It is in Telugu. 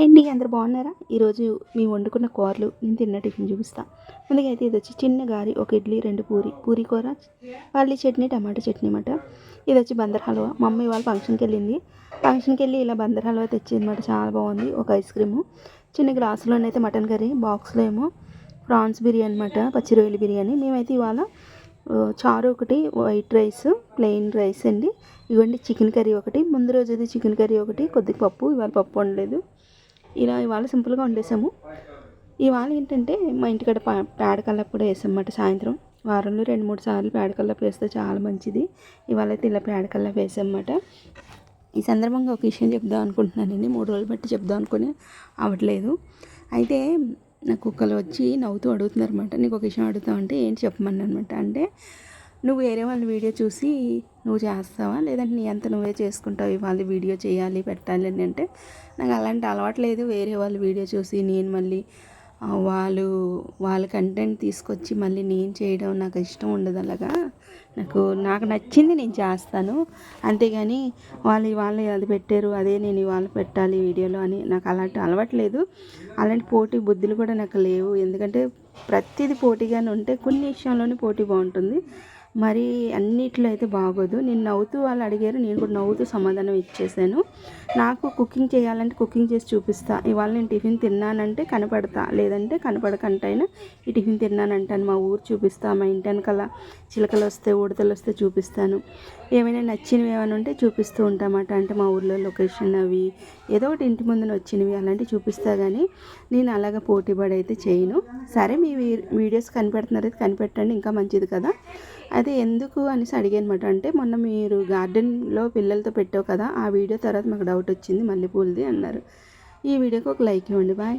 అండ్ అందరు బాగున్నారా? ఈరోజు మేము వండుకున్న కూరలు నేను తిన్న టిఫిన్ చూపిస్తాను ముందుగా అయితే ఇది వచ్చి చిన్న గారి ఒక ఇడ్లీ రెండు పూరి. పూరి కూర పల్లి చట్నీ టమాటా చట్నీ అన్నమాట. ఇది వచ్చి బందర్ హల్వా. మా అమ్మ ఇవాళ ఫంక్షన్కి వెళ్ళింది. ఫంక్షన్కి వెళ్ళి ఇలా బందర్ హల్వా తెచ్చింది అనమాట చాలా బాగుంది. ఒక ఐస్ క్రీము. చిన్న గ్లాసులోనైతే మటన్ కర్రీ బాక్స్లో ఏమో ప్రాన్స్ బిర్యానీ అనమాట పచ్చి రొయ్యల బిర్యానీ. మేమైతే ఇవాళ చారు ఒకటి వైట్ రైస్ ప్లెయిన్ రైస్ అండి. ఇవ్వండి చికెన్ కర్రీ ఒకటి. ముందు రోజుది చికెన్ కర్రీ ఒకటి. కొద్దిగా పప్పు. ఇవాళ పప్పు వండలేదు. ఇలా ఇవాళ సింపుల్గా వండేసాము. ఇవాళ ఏంటంటే మా ఇంటికాడ పా పేడ కూడా వేసామన్నమాట సాయంత్రం. వారంలో రెండు మూడు సార్లు పేడకల్లపు వేస్తే చాలా మంచిది. ఇవాళ అయితే ఇలా పేడ కల్లపు వేసామన్నమాట. ఈ సందర్భంగా ఒక విషయం చెప్దాం అనుకుంటున్నానండి. మూడు రోజులు బట్టి చెప్దాం అనుకుని అవ్వట్లేదు. అయితే నా కుక్కలు వచ్చి నవ్వుతూ అడుగుతున్నారు అనమాట నీకు ఒక విషయం అడుగుతావు అంటే ఏంటి చెప్పమని అనమాట అంటే నువ్వు వేరే వాళ్ళ వీడియో చూసి నువ్వు చేస్తావా? లేదంటే నీ అంత నువ్వే చేసుకుంటావు ఇవాళ వీడియో చేయాలి పెట్టాలి అని అంటే నాకు అలాంటి అలవాటు లేదు. వేరే వాళ్ళు వీడియో చూసి నేను మళ్ళీ వాళ్ళు వాళ్ళ కంటెంట్ తీసుకొచ్చి మళ్ళీ నేను చేయడం నాకు ఇష్టం ఉండదు అలాగా? నాకు నాకు నచ్చింది నేను చేస్తాను. అంతేగాని వాళ్ళు ఇవాళ అది పెట్టారు అదే నేను ఇవాళ పెట్టాలి వీడియోలో అని నాకు అలాంటి అలవట్లేదు అలాంటి పోటీ బుద్ధులు కూడా నాకు లేవు. ఎందుకంటే ప్రతిదీ పోటీగానే ఉంటే కొన్ని విషయంలోనే పోటీ బాగుంటుంది. మరి అన్నిట్లో అయితే బాగోదు. నేను నవ్వుతూ వాళ్ళు అడిగారు నేను కూడా నవ్వుతూ సమాధానం ఇచ్చేసాను. నాకు కుకింగ్ చేయాలంటే కుకింగ్ చేసి చూపిస్తా. ఇవాళ నేను టిఫిన్ తిన్నానంటే కనపడతా లేదంటే కనపడకంటైనా ఈ టిఫిన్ తిన్నానంటాను మా ఊరు చూపిస్తా మా ఇంటి వెనకాల చిలకలు వస్తే ఉడతలు వస్తే చూపిస్తాను. ఏమైనా నచ్చినవి ఏమైనా ఉంటే చూపిస్తూ ఉంటామాట. అంటే మా ఊర్లో లొకేషన్ అవి ఏదో ఒకటి ఇంటి ముందున వచ్చినవి అలాంటివి చూపిస్తా కానీ నేను అలాగ పోటీపడి అయితే చేయను. సరే మీ వీ- వీడియోస్ కనిపెడుతున్నారు కనిపెట్టండి ఇంకా మంచిది కదా. అయితే ఎందుకు అనేసి అడిగానమాట. అంటే మొన్న మీరు గార్డెన్లో పిల్లలతో పెట్టావు కదా ఆ వీడియో తర్వాత మాకు డౌట్ వచ్చింది మల్లెపూలది అన్నారు. ఈ వీడియోకి ఒక లైక్ ఇవ్వండి బాయ్.